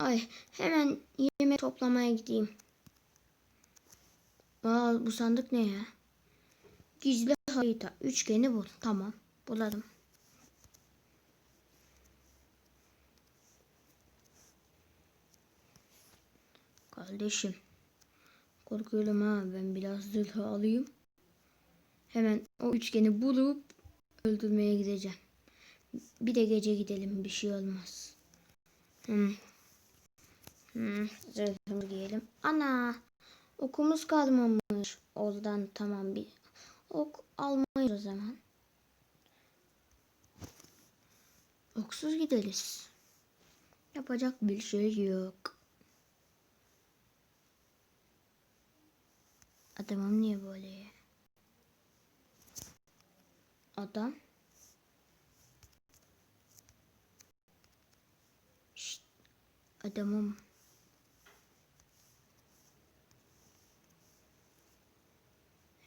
Ay hemen yemek toplamaya gideyim. Aa, bu sandık ne ya? Gizli harita. Üçgeni bul. Tamam. Buladım. Kardeşim. Korkuyorum ha. Ben biraz zırhı alayım. Hemen o üçgeni bulup öldürmeye gideceğim. Bir de gece gidelim. Bir şey olmaz. Hmm. Hmm. Zırhımı giyelim. Ana. Okumuz kalmamış. Oradan tamam bir ok almayız o zaman. Oksuz gideriz. Yapacak bir şey yok. Adamım niye böyle? Adam. Şşt. Adamım.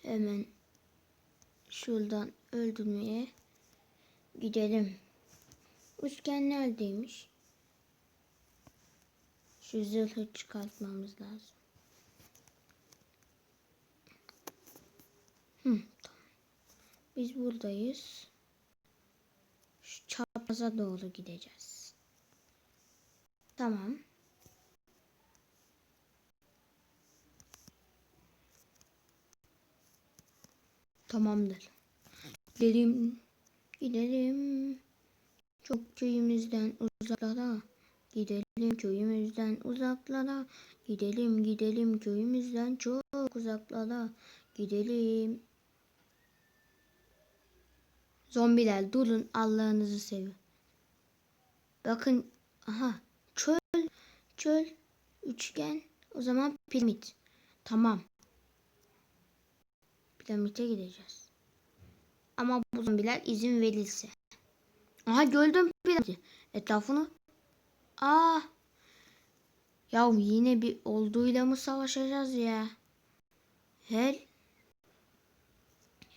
Hemen şuradan öldürmeye gidelim. Üçgen neredeymiş? Şu zırhı çıkartmamız lazım. Hı, tamam. Biz buradayız. Şu çapraza doğru gideceğiz. Tamam. Tamamdır. Gidelim. Gidelim. Çok köyümüzden uzaklara. Gidelim köyümüzden uzaklara. Gidelim gidelim köyümüzden çok uzaklara. Gidelim. Zombiler durun Allah'ınızı sevin. Bakın aha çöl çöl üçgen o zaman piramit. Tamam. Piramite gideceğiz. Ama bu zombiler izin verilse. Aha gördüm piramidi. Etrafını. Aa. Ya yine bir olduğuyla mı savaşacağız ya? Her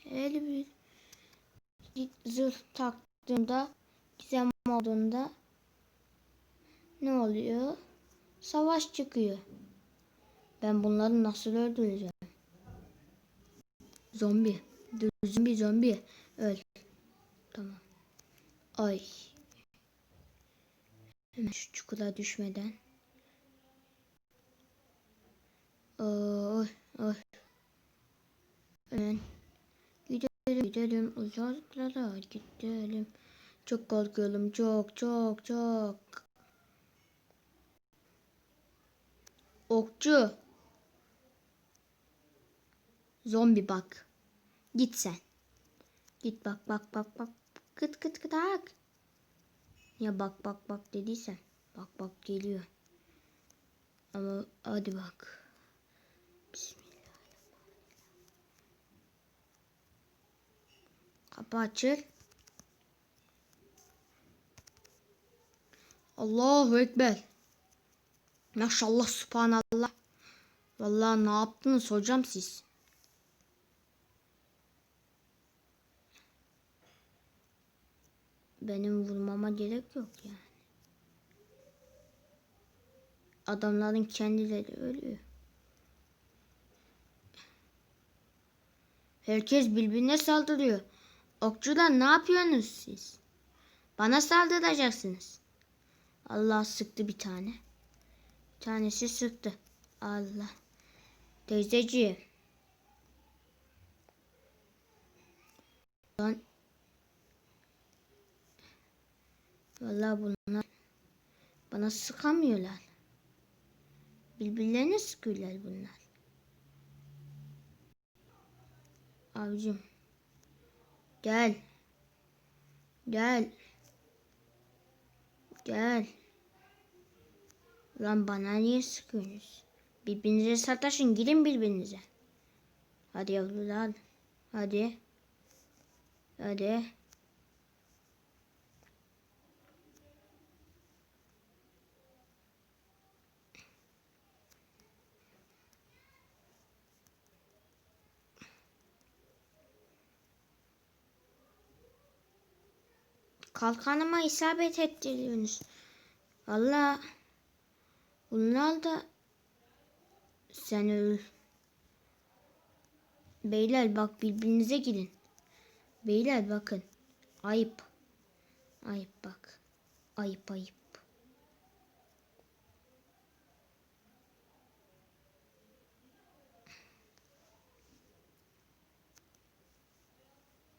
her bir zırh taktığımda gizem olduğunda ne oluyor? Savaş çıkıyor. Ben bunları nasıl öldüreceğim? Zombi. Zombi zombi. Öl. Tamam. Ay. Hemen şu çukura düşmeden. Oy oy. Hemen gidelim gidelim uzaklara gidelim. Çok korkuyorum çok çok çok. Okçu. Zombi bak. Git sen. Git bak bak bak bak. Kıt kıt kıt ak. Ya bak bak bak dediysen. Bak bak geliyor. Ama hadi bak. Kapı açıl. Allahu Ekber. Maşallah subhanallah. Vallahi ne yaptınız hocam siz? Benim vurmama gerek yok yani. Adamların kendileri ölüyor. Herkes birbirine saldırıyor. Okçular ne yapıyorsunuz siz? Bana saldıracaksınız. Allah sıktı bir tane. Bir tanesi sıktı. Allah. Teyzeciğim. Vallahi bunlar bana sıkamıyorlar. Birbirlerine sıkıyorlar bunlar. Abicim. Gel. Gel. Gel. Lan bana niye sıkıyorsunuz? Birbirinize sataşın. Girin birbirinize. Hadi yavrular. Hadi. Hadi. Kalkanıma isabet ettiriyorsunuz. Valla Bunlar da sen öl. Beyler bak birbirinize gidin. Beyler bakın. Ayıp. Ayıp bak. Ayıp ayıp.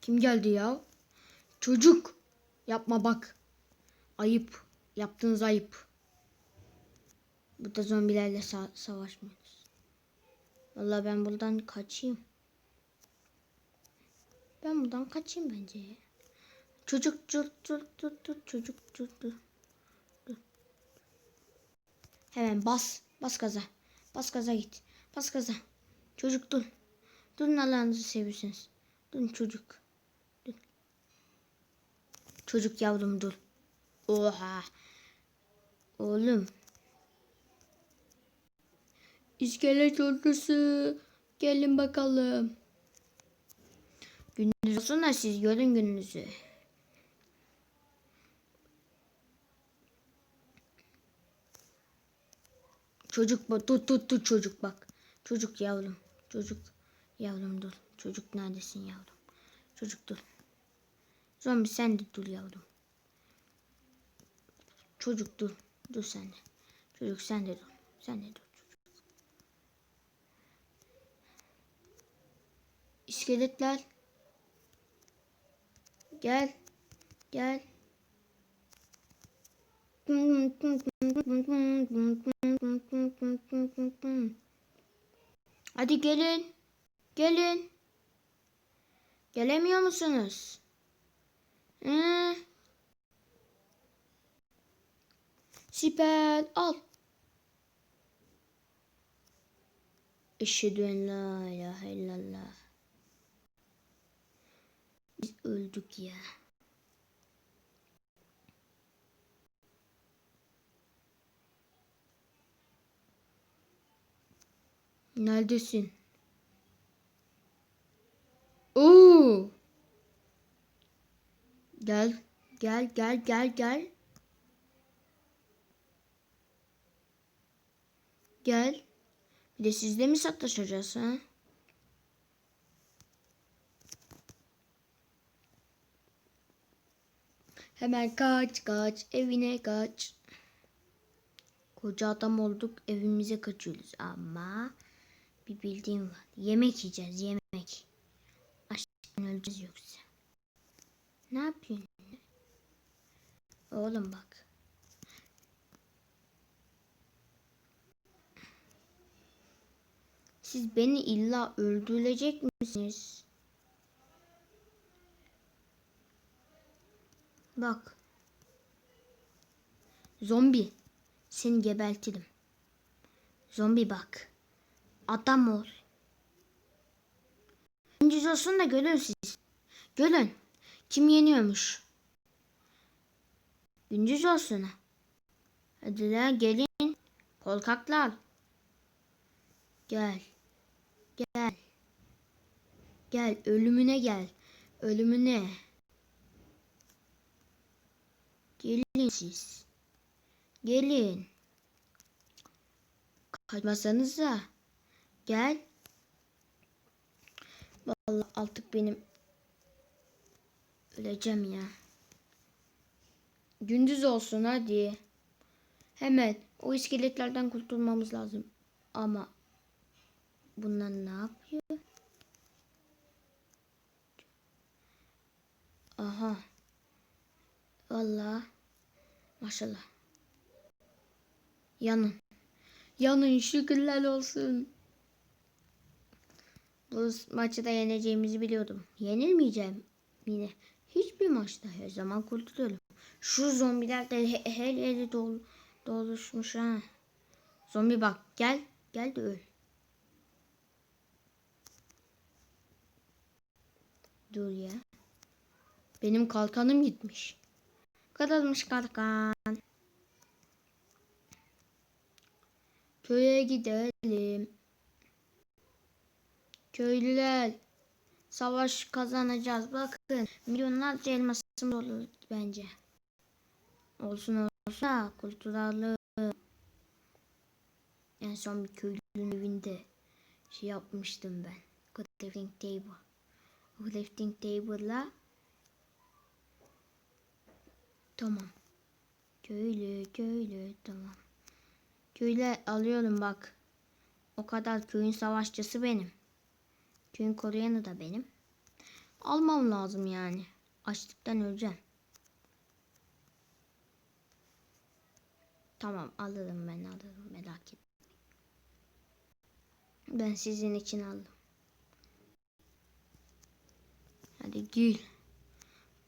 Kim geldi ya? Çocuk. Yapma bak. Ayıp. Yaptığınız ayıp. Burada zombilerle sa- savaşmıyoruz. Vallahi ben buradan kaçayım. Ben buradan kaçayım bence. Çocuk dur çocuk dur dur. dur. Hemen bas. Bas gaza. Bas gaza git. Bas gaza. Çocuk dur. Durun Allah'ınızı seviyorsunuz. Durun çocuk. Çocuk yavrum dur. Oha. Oğlum. İskelet ordusu. Gelin bakalım. Gündüz olsun da siz görün gününüzü. Çocuk bak dur dur dur çocuk bak. Çocuk yavrum. Çocuk yavrum dur. Çocuk neredesin yavrum? Çocuk dur. Zombi sen de dur yavrum. Çocuk dur. Dur sen de. Çocuk sen de dur. Sen de dur çocuk. İskeletler. Gel. Gel. Hadi gelin. Gelin. Gelemiyor musunuz? Ee? Sipel al. Eşhedü en la ilahe illallah. Biz öldük ya. Neredesin? Oo! Gel, gel, gel, gel, gel. Gel. Bir de sizle mi sataşacağız ha? Hemen kaç kaç evine kaç. Koca adam olduk evimize kaçıyoruz ama bir bildiğim var. Yemek yiyeceğiz yemek. Açlıktan öleceğiz yoksa. Ne yapıyorsun? Oğlum bak. Siz beni illa öldürecek misiniz? Bak. Zombi. Seni gebertirim. Zombi bak. Adam ol. Gündüz olsun da görün siz. Görün. Kim yeniyormuş? Gündüz olsun. Hadi lan gelin. Korkaklar. Gel. Gel. Gel ölümüne gel. Ölümüne. Gelin siz. Gelin. Kaçmasanıza. Gel. Vallahi artık benim öleceğim ya. Gündüz olsun hadi. Hemen o iskeletlerden kurtulmamız lazım. Ama bunlar ne yapıyor? Aha. Vallahi maşallah. Yanın. Yanın şükürler olsun. Bu maçı da yeneceğimizi biliyordum. Yenilmeyeceğim yine. Hiçbir maçta her zaman kurtuluyorum. Şu zombiler de he- her yeri dol doluşmuş ha. Zombi bak gel. Gel de öl. Dur ya. Benim kalkanım gitmiş. Kırılmış kalkan. Köye gidelim. Köylüler. Savaş kazanacağız. Bakın milyonlarca elmasım dolu bence. Olsun olsun da kurtulalım. En son bir köylünün evinde şey yapmıştım ben. Crafting table. Crafting table'la Tamam. Köylü, köylü, tamam. Köylü alıyorum bak. O kadar köyün savaşçısı benim. Köyün koruyanı da benim. Almam lazım yani. Açlıktan öleceğim. Tamam alırım ben alırım merak etme. Ben sizin için aldım. Hadi gül.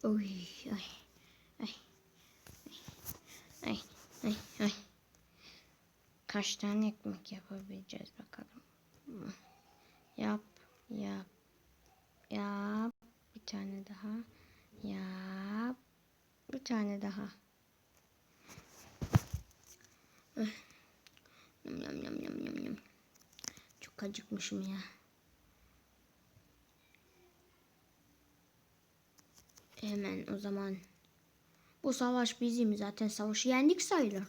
Oy ay ay ay ay ay. Kaç tane ekmek yapabileceğiz bakalım. Hmm. Yap yap yap. Bir tane daha. Yap. Bir tane daha. Öh. Yum yum yum yum yum yum. Çok acıkmışım ya. Hemen o zaman. Bu savaş bizim zaten savaşı yendik sayılır.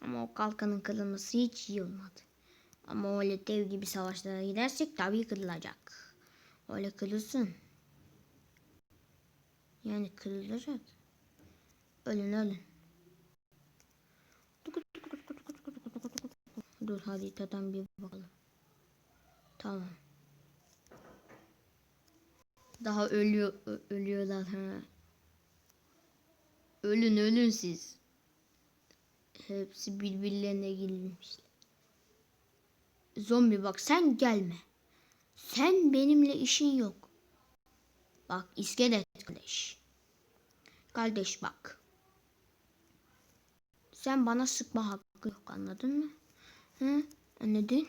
Ama o kalkanın kırılması hiç iyi olmadı. Ama öyle dev gibi savaşlara gidersek tabii kırılacak. Öyle kırılsın. Yani kırılacak. Ölün ölün. Dur haritadan bir bakalım. Tamam. Daha ölüyor ölüyorlar ha. Ölün ölün siz. Hepsi birbirlerine girmişler. Zombi bak sen gelme. Sen benimle işin yok. Bak iskelet kardeş. Kardeş bak. Sen bana sıkma hakkı yok anladın mı? Hı? Anladın?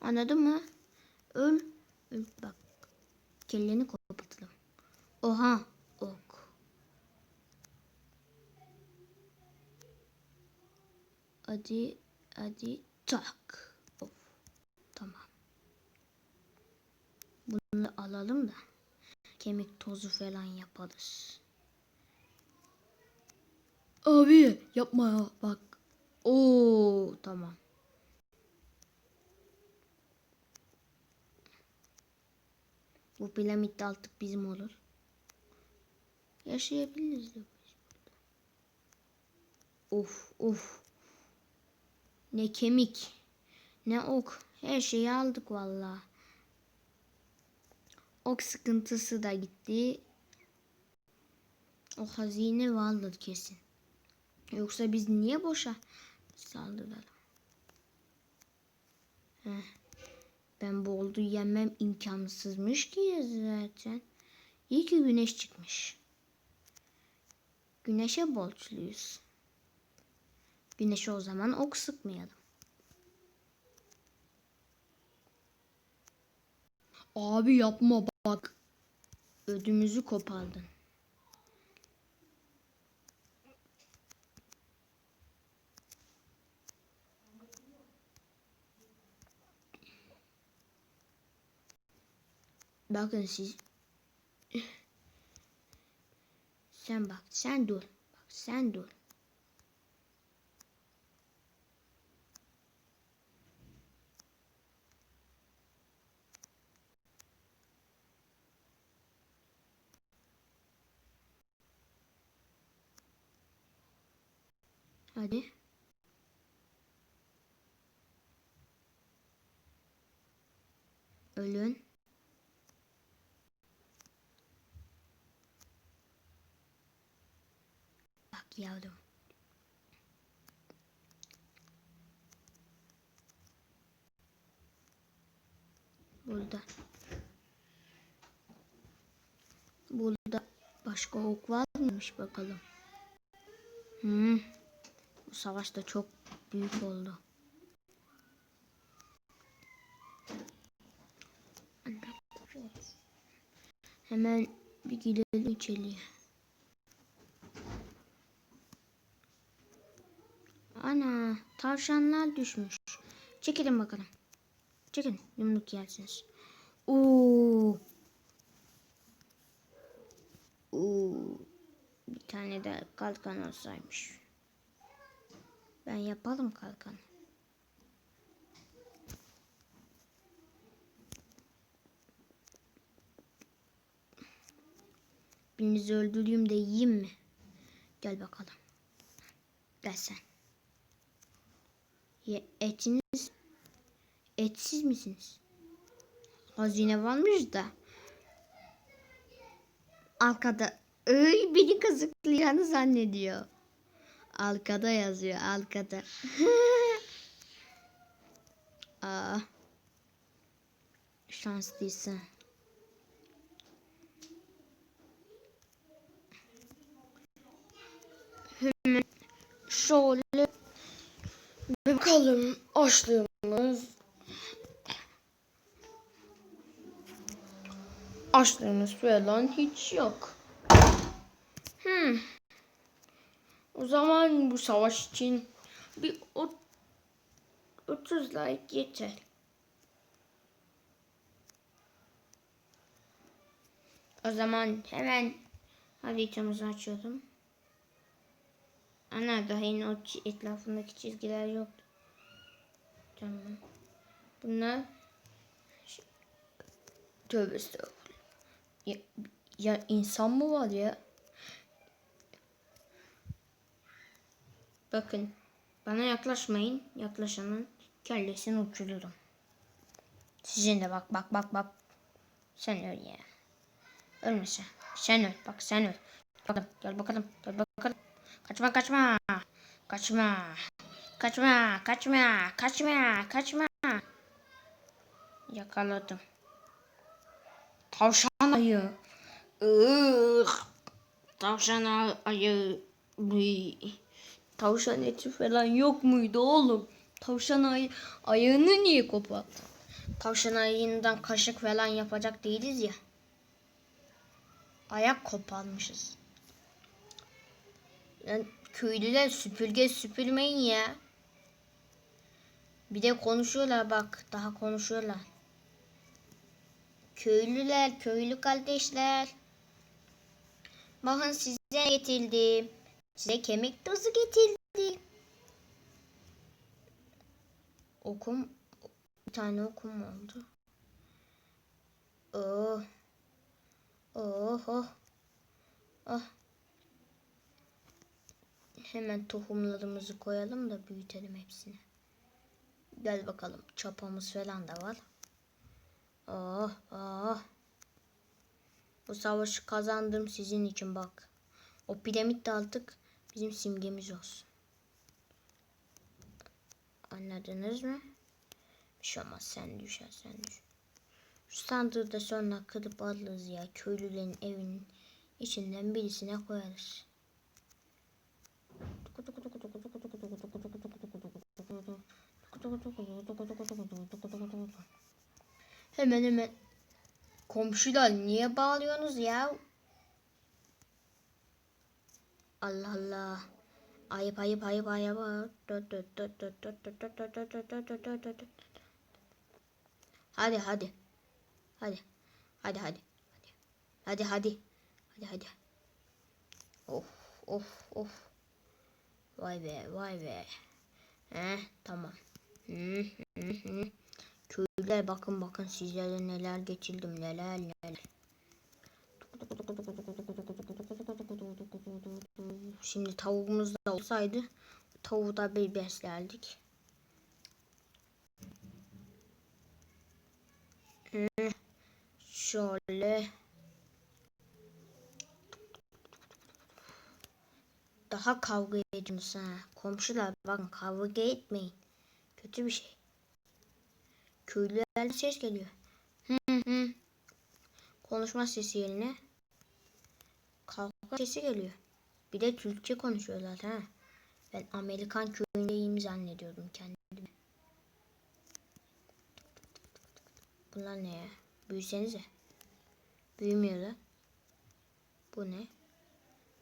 Anladın mı? Öl. Öl bak. Kelleni kopartalım. Oha. Ok. Hadi. Hadi. Tak. Of. Tamam. Bunu alalım da. Kemik tozu falan yaparız. Abi yapma ya bak. Oo tamam. Bu piramit artık bizim olur. Yaşayabiliriz de biz burada. Of of. Ne kemik. Ne ok. Her şeyi aldık vallahi. Ok sıkıntısı da gitti. O hazine vardır kesin. Yoksa biz niye boşa saldıralım? Heh. Ben bu oldu yemem imkansızmış ki zaten. İyi ki güneş çıkmış. Güneşe borçluyuz. Güneşe o zaman ok sıkmayalım. Abi yapma bak. Ödümüzü kopardın. Bakın siz. Sen bak, sen dur. Bak, sen dur. Hadi. Ölün. Bak yavrum. Burada. Burada başka ok var mıymış bakalım. Hmm. Bu savaş da çok büyük oldu. Hemen bir gidelim içeriye. Ana tavşanlar düşmüş. Çekilin bakalım. Çekilin yumruk yersiniz. Oo. Oo. Bir tane de kalkan olsaymış. Ben yapalım kalkan. Birinizi öldüreyim de yiyeyim mi? Gel bakalım. Gel sen. Ye, etiniz etsiz misiniz? Hazine varmış da. Arkada öy beni kazıklayacağını zannediyor. Arkada yazıyor arkada. Aa. Şanslıysa. Hemen şöyle bakalım açlığımız. Açlığımız falan hiç yok. Hmm. O zaman bu savaş için bir ot- 30 like yeter. O zaman hemen haritamızı açıyorum. Ana daha yine o etrafındaki çizgiler yok. Tamam. Bunlar Tövbe. Ya, ya insan mı var ya? Bakın. Bana yaklaşmayın. Yaklaşanın kellesini uçururum. Sizin de bak bak bak bak. Sen öl ya. Ölme sen. Sen öl. Bak sen öl. Bakalım. Gel bakalım. Gel bakalım. Kaçma kaçma. Kaçma. Kaçma. Kaçma. Kaçma. Kaçma. Yakaladım. Tavşan ayı. Ugh. Tavşan ayı. Uy. Tavşan eti falan yok muydu oğlum? Tavşan ayı ayağını niye koparttın? Tavşan ayığından kaşık falan yapacak değiliz ya. Ayak koparmışız. Yani köylüler süpürge süpürmeyin ya. Bir de konuşuyorlar bak. Daha konuşuyorlar. Köylüler, köylü kardeşler. Bakın size getirdim. Size kemik tozu getirdim. Okum. Bir tane okum oldu. Oh. Oh oh. Oh. Hemen tohumlarımızı koyalım da büyütelim hepsini. Gel bakalım. Çapamız falan da var. Oh oh. Bu savaşı kazandım sizin için bak. O piramit de artık bizim simgemiz olsun. Anladınız mı? Bir şey olmaz sen düşer sen düş. Şu da sonra kırıp alırız ya. Köylülerin evinin içinden birisine koyarız. Hemen hemen. Komşular niye bağlıyorsunuz ya? Allah Allah. Ayıp ayıp ayıp ayıp. Hadi hadi. Hadi. Hadi hadi. Hadi hadi. Hadi hadi. Of of of. Vay be vay be. He tamam. Köylüler bakın bakın sizlere neler geçirdim neler neler. Şimdi tavuğumuz da olsaydı tavuğu da bir beslerdik. Hı, Şöyle daha kavga ediyorsunuz ha. Komşular bakın kavga etmeyin. Kötü bir şey. Köylülerden ses geliyor. Hı hı. Konuşma sesi yerine kavga sesi geliyor. Bir de Türkçe konuşuyorlar ha. Ben Amerikan köyündeyim zannediyordum kendimi. Bunlar ne ya? Büyüsenize. Büyümüyorlar. Bu ne?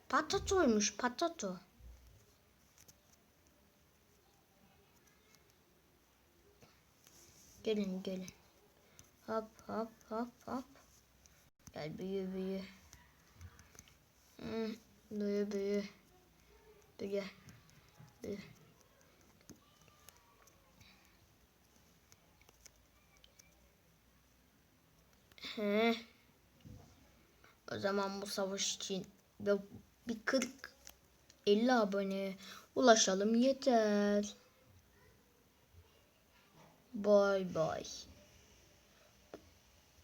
Patatoymuş patato. Gelin gelin. Hop hop hop hop. Gel büyü büyü. Hmm, büyü büyü. Büyü. Büyü. He. O zaman bu savaş için ve bir 40 50 abone ulaşalım yeter. Bay bay.